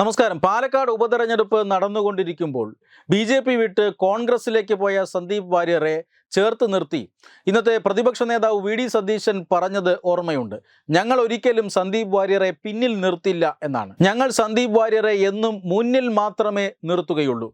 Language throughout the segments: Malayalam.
നമസ്കാരം. പാലക്കാട് ഉപതെരഞ്ഞെടുപ്പ് നടന്നുകൊണ്ടിരിക്കുമ്പോൾ ബി ജെ പി വിട്ട് കോൺഗ്രസിലേക്ക് പോയ സന്ദീപ് വാര്യരെ ചേർത്ത് നിർത്തി. ഇന്നത്തെ പ്രതിപക്ഷ നേതാവ് വി ഡി സതീശൻ പറഞ്ഞത് ഓർമ്മയുണ്ട്. ഞങ്ങൾ ഒരിക്കലും സന്ദീപ് വാര്യരെ പിന്നിൽ നിർത്തില്ല എന്നാണ്. ഞങ്ങൾ സന്ദീപ് വാര്യരെ എന്നും മുന്നിൽ മാത്രമേ നിർത്തുകയുള്ളൂ.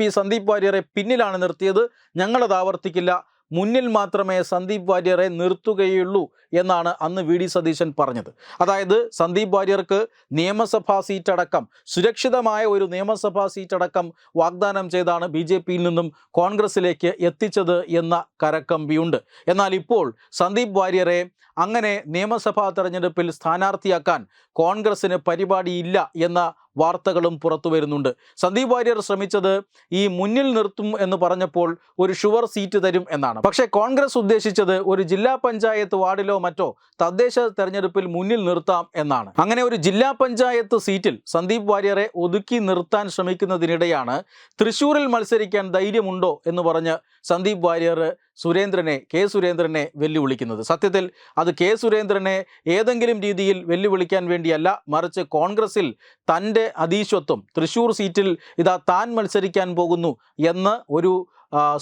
ബി സന്ദീപ് വാര്യരെ പിന്നിലാണ് നിർത്തിയത്. ഞങ്ങളത് ആവർത്തിക്കില്ല. മുന്നിൽ മാത്രമേ സന്ദീപ് വാര്യരെ നിർത്തുകയുള്ളൂ എന്നാണ് അന്ന് വി ഡി സതീശൻ പറഞ്ഞത്. അതായത് സന്ദീപ് വാര്യർക്ക് നിയമസഭാ സീറ്റടക്കം സുരക്ഷിതമായ ഒരു നിയമസഭാ സീറ്റടക്കം വാഗ്ദാനം ചെയ്താണ് ബി ജെ പിയിൽ നിന്നും കോൺഗ്രസിലേക്ക് എത്തിച്ചത് എന്ന കരക്കമ്പിയുണ്ട്. എന്നാൽ ഇപ്പോൾ സന്ദീപ് വാര്യരെ അങ്ങനെ നിയമസഭാ തെരഞ്ഞെടുപ്പിൽ സ്ഥാനാർത്ഥിയാക്കാൻ കോൺഗ്രസിന് പരിപാടിയില്ല എന്ന വാർത്തകളും പുറത്തു വരുന്നുണ്ട്. സന്ദീപ് വാര്യർ ശ്രമിച്ചത് ഈ മുന്നിൽ നിർത്തും എന്ന് പറഞ്ഞപ്പോൾ ഒരു ഷുവർ സീറ്റ് തരും എന്നാണ്. പക്ഷേ കോൺഗ്രസ് ഉദ്ദേശിച്ചത് ഒരു ജില്ലാ പഞ്ചായത്ത് വാർഡിലോ മറ്റോ തദ്ദേശ തെരഞ്ഞെടുപ്പിൽ മുന്നിൽ നിർത്താം എന്നാണ്. അങ്ങനെ ഒരു ജില്ലാ പഞ്ചായത്ത് സീറ്റിൽ സന്ദീപ് വാര്യരെ ഒതുക്കി നിർത്താൻ ശ്രമിക്കുന്നതിനിടെയാണ് തൃശൂരിൽ മത്സരിക്കാൻ ധൈര്യമുണ്ടോ എന്ന് പറഞ്ഞ് സന്ദീപ് വാര്യർ സുരേന്ദ്രനെ കെ സുരേന്ദ്രനെ വെല്ലുവിളിക്കുന്നത്. സത്യത്തിൽ അത് കെ സുരേന്ദ്രനെ ഏതെങ്കിലും രീതിയിൽ വെല്ലുവിളിക്കാൻ വേണ്ടിയല്ല മറിച്ച് കോൺഗ്രസിൽ തന്റെ അതീശത്വം തൃശൂർ സീറ്റിൽ ഇതാ താൻ മത്സരിക്കാൻ പോകുന്നു എന്ന് ഒരു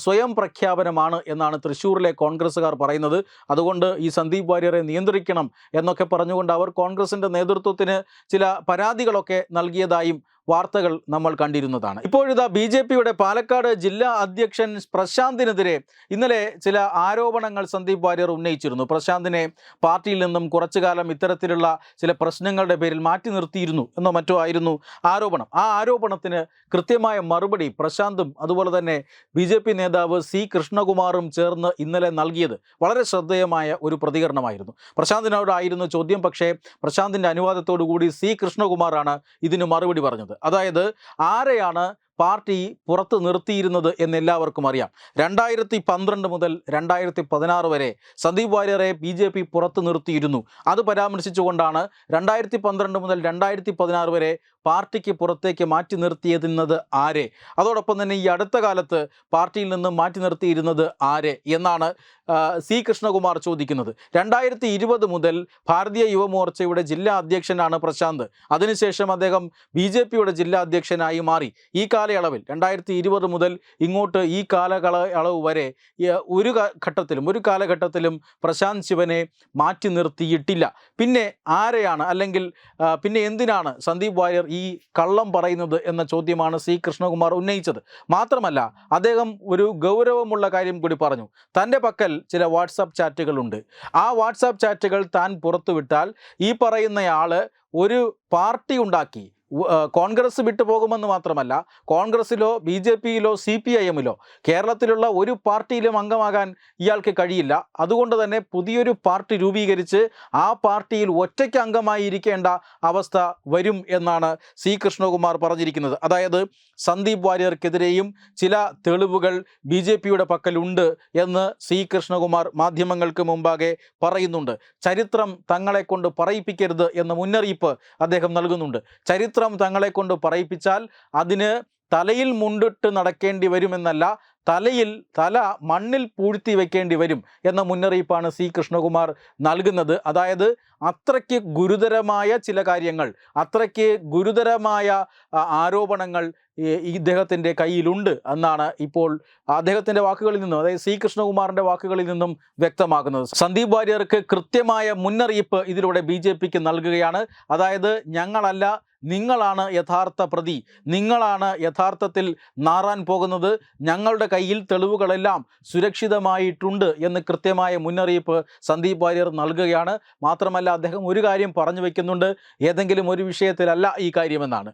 സ്വയം പ്രഖ്യാപനമാണ് എന്നാണ് തൃശ്ശൂരിലെ കോൺഗ്രസ്സുകാർ പറയുന്നത്. അതുകൊണ്ട് ഈ സന്ദീപ് വാര്യരെ നിയന്ത്രിക്കണം എന്നൊക്കെ പറഞ്ഞുകൊണ്ട് അവർ കോൺഗ്രസിന്റെ നേതൃത്വത്തിന് ചില പരാതികളൊക്കെ നൽകിയതായും വാർത്തകൾ നമ്മൾ കണ്ടിരുന്നതാണ്. ഇപ്പോഴിതാ ബി ജെ പിയുടെ പാലക്കാട് ജില്ലാ അധ്യക്ഷൻ പ്രശാന്തിനെതിരെ ഇന്നലെ ചില ആരോപണങ്ങൾ സന്ദീപ് വാര്യർ ഉന്നയിച്ചിരുന്നു. പ്രശാന്തിനെ പാർട്ടിയിൽ നിന്നും കുറച്ചു കാലം ഇത്തരത്തിലുള്ള ചില പ്രശ്നങ്ങളുടെ പേരിൽ മാറ്റി നിർത്തിയിരുന്നു എന്നോ മറ്റോ ആയിരുന്നു ആരോപണം. ആ ആരോപണത്തിന് കൃത്യമായ മറുപടി പ്രശാന്തും അതുപോലെ തന്നെ ബി ജെ പി നേതാവ് സി കൃഷ്ണകുമാറും ചേർന്ന് ഇന്നലെ നൽകിയത് വളരെ ശ്രദ്ധേയമായ ഒരു പ്രതികരണമായിരുന്നു. പ്രശാന്തിനോടായിരുന്നു ചോദ്യം. പക്ഷേ പ്രശാന്തിന്റെ അനുവാദത്തോടു കൂടി സി കൃഷ്ണകുമാറാണ് ഇതിന് മറുപടി പറഞ്ഞത്. അതായത് ആരെയാണ് പാർട്ടി പുറത്ത് നിർത്തിയിരുന്നത് എന്ന് എല്ലാവർക്കും അറിയാം. രണ്ടായിരത്തി പന്ത്രണ്ട് മുതൽ രണ്ടായിരത്തി പതിനാറ് വരെ സന്ദീപ് വാര്യരെ ബി ജെ പി പുറത്ത് നിർത്തിയിരുന്നു. അത് പരാമർശിച്ചുകൊണ്ടാണ് രണ്ടായിരത്തി പന്ത്രണ്ട് മുതൽ രണ്ടായിരത്തി പതിനാറ് വരെ പാർട്ടിക്ക് പുറത്തേക്ക് മാറ്റി നിർത്തിയിരുന്നത് ആരെ? അതോടൊപ്പം തന്നെ ഈ അടുത്ത കാലത്ത് പാർട്ടിയിൽ നിന്ന് മാറ്റി നിർത്തിയിരുന്നത് ആരെ എന്നാണ് സി കൃഷ്ണകുമാർ ചോദിക്കുന്നത്. രണ്ടായിരത്തി ഇരുപത് മുതൽ ഭാരതീയ യുവമോർച്ചയുടെ ജില്ലാ അധ്യക്ഷനാണ് പ്രശാന്ത്. അതിനുശേഷം അദ്ദേഹം ബി ജില്ലാ അധ്യക്ഷനായി മാറി. ഈ കാലയളവിൽ രണ്ടായിരത്തി ഇരുപത് മുതൽ ഇങ്ങോട്ട് ഈ കാലകള അളവ് വരെ ഒരു ഘട്ടത്തിലും ഒരു കാലഘട്ടത്തിലും പ്രശാന്ത് ശിവനെ മാറ്റി നിർത്തിയിട്ടില്ല. പിന്നെ ആരെയാണ് അല്ലെങ്കിൽ പിന്നെ എന്തിനാണ് സന്ദീപ് വാര്യർ ഈ കള്ളം പറയുന്നത് എന്ന ചോദ്യമാണ് സി കൃഷ്ണകുമാർ ഉന്നയിച്ചത്. മാത്രമല്ല അദ്ദേഹം ഒരു ഗൗരവമുള്ള കാര്യം കൂടി പറഞ്ഞു. തന്റെ പക്കൽ ചില വാട്സാപ്പ് ചാറ്റുകളുണ്ട്. ആ വാട്സാപ്പ് ചാറ്റുകൾ താൻ പുറത്തുവിട്ടാൽ ഈ പറയുന്നയാൾ ഒരു പാർട്ടി ഉണ്ടാക്കി കോൺഗ്രസ് വിട്ടു പോകുമെന്ന് മാത്രമല്ല കോൺഗ്രസ്സിലോ ബി ജെ പിയിലോ സി പി ഐ എമ്മിലോ കേരളത്തിലുള്ള ഒരു പാർട്ടിയിലും അംഗമാകാൻ ഇയാൾക്ക് കഴിയില്ല. അതുകൊണ്ട് തന്നെ പുതിയൊരു പാർട്ടി രൂപീകരിച്ച് ആ പാർട്ടിയിൽ ഒറ്റയ്ക്ക് അംഗമായി ഇരിക്കേണ്ട അവസ്ഥ വരും എന്നാണ് സി കൃഷ്ണകുമാർ പറഞ്ഞിരിക്കുന്നത്. അതായത് സന്ദീപ് വാര്യർക്കെതിരെയും ചില തെളിവുകൾ ബി ജെ പിയുടെ പക്കലുണ്ട് എന്ന് സി കൃഷ്ണകുമാർ മാധ്യമങ്ങൾക്ക് മുമ്പാകെ പറയുന്നുണ്ട്. ചരിത്രം തങ്ങളെ കൊണ്ട് പറയിപ്പിക്കരുത് എന്ന മുന്നറിയിപ്പ് അദ്ദേഹം നൽകുന്നുണ്ട്. ചരിത്രം തങ്ങളെ കൊണ്ട് പറയിപ്പിച്ചാൽ അതിന് തലയിൽ മുണ്ടിട്ട് നടക്കേണ്ടി വരുമെന്നല്ല തലയിൽ തല മണ്ണിൽ പൂഴ്ത്തി വെക്കേണ്ടി വരും എന്ന മുന്നറിയിപ്പാണ് സി. കൃഷ്ണകുമാർ നൽകുന്നത്. അതായത് അത്രയ്ക്ക് ഗുരുതരമായ ചില കാര്യങ്ങൾ അത്രയ്ക്ക് ഗുരുതരമായ ആരോപണങ്ങൾ ഇദ്ദേഹത്തിന്റെ കയ്യിലുണ്ട് എന്നാണ് ഇപ്പോൾ അദ്ദേഹത്തിന്റെ വാക്കുകളിൽ നിന്നും അതായത് സി. കൃഷ്ണകുമാറിന്റെ വാക്കുകളിൽ നിന്നും വ്യക്തമാക്കുന്നത് സന്ദീപ് വാര്യർക്ക് കൃത്യമായ മുന്നറിയിപ്പ് ഇതിലൂടെ ബി നൽകുകയാണ്. അതായത് ഞങ്ങളല്ല നിങ്ങളാണ് യഥാർത്ഥ പ്രതി. നിങ്ങളാണ് യഥാർത്ഥത്തിൽ നാറാൻ പോകുന്നത്. ഞങ്ങളുടെ കയ്യിൽ തെളിവുകളെല്ലാം സുരക്ഷിതമായിട്ടുണ്ട് എന്ന് കൃത്യമായ മുന്നറിയിപ്പ് സന്ദീപ് വാര്യർ നൽകുകയാണ്. മാത്രമല്ല അദ്ദേഹം ഒരു കാര്യം പറഞ്ഞു വയ്ക്കുന്നുണ്ട് ഏതെങ്കിലും ഒരു വിഷയത്തിലല്ല ഈ കാര്യമെന്നാണ്.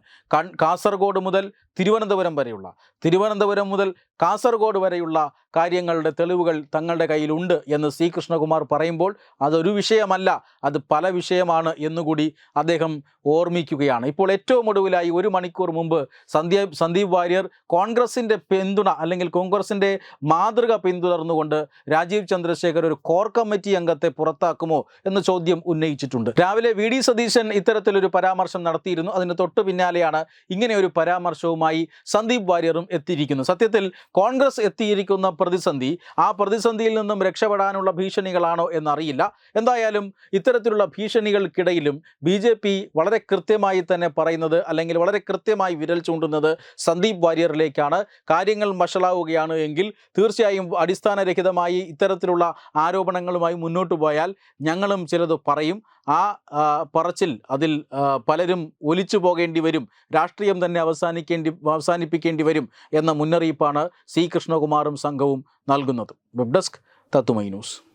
കാസർഗോഡ് മുതൽ തിരുവനന്തപുരം വരെയുള്ള തിരുവനന്തപുരം മുതൽ കാസർഗോഡ് വരെയുള്ള കാര്യങ്ങളുടെ തെളിവുകൾ തങ്ങളുടെ കയ്യിലുണ്ട് എന്ന് സി കൃഷ്ണകുമാർ പറയുമ്പോൾ അതൊരു വിഷയമല്ല അത് പല വിഷയമാണ് എന്നുകൂടി അദ്ദേഹം ഓർമ്മിക്കുകയാണ്. ഇപ്പോൾ ഏറ്റവും ഒടുവിലായി ഒരു മണിക്കൂർ മുമ്പ് സന്ദീപ് സന്ദീപ് വാര്യർ കോൺഗ്രസിന്റെ പിന്തുണ അല്ലെങ്കിൽ കോൺഗ്രസിന്റെ മാതൃക പിന്തുടർന്നുകൊണ്ട് രാജീവ് ചന്ദ്രശേഖർ ഒരു കോർ കമ്മിറ്റി അംഗത്തെ പുറത്താക്കുമോ എന്ന ചോദ്യം ഉന്നയിച്ചിട്ടുണ്ട്. രാവിലെ വി ഡി സതീശൻ ഇത്തരത്തിലൊരു പരാമർശം നടത്തിയിരുന്നു. അതിന് തൊട്ടു പിന്നാലെയാണ് ഇങ്ങനെ ഒരു പരാമർശവുമായി സന്ദീപ് വാര്യറും എത്തിയിരിക്കുന്നത്. സത്യത്തിൽ കോൺഗ്രസ് എത്തിയിരിക്കുന്ന പ്രതിസന്ധി ആ പ്രതിസന്ധിയിൽ നിന്നും രക്ഷപ്പെടാനുള്ള ഭീഷണികളാണോ എന്നറിയില്ല. എന്തായാലും ഇത്തരത്തിലുള്ള ഭീഷണികൾക്കിടയിലും ബി വളരെ കൃത്യമായി തന്നെ തന്നെ പറയുന്നത് അല്ലെങ്കിൽ വളരെ കൃത്യമായി വിരൽ ചൂണ്ടുന്നത് സന്ദീപ് വാര്യറിലേക്കാണ്. കാര്യങ്ങൾ വഷളാവുകയാണ് എങ്കിൽ തീർച്ചയായും അടിസ്ഥാനരഹിതമായി ഇത്തരത്തിലുള്ള ആരോപണങ്ങളുമായി മുന്നോട്ട് പോയാൽ ഞങ്ങളും ചിലത് പറയും. ആ, പറച്ചിൽ അതിൽ പലരും ഒലിച്ചു പോകേണ്ടി വരും. രാഷ്ട്രീയം തന്നെ അവസാനിക്കേണ്ടി അവസാനിപ്പിക്കേണ്ടി വരും എന്ന മുന്നറിയിപ്പാണ് സി കൃഷ്ണകുമാറും സംഘവും നൽകുന്നത്. വെബ് ഡെസ്ക് തത്തുമൈ ന്യൂസ്.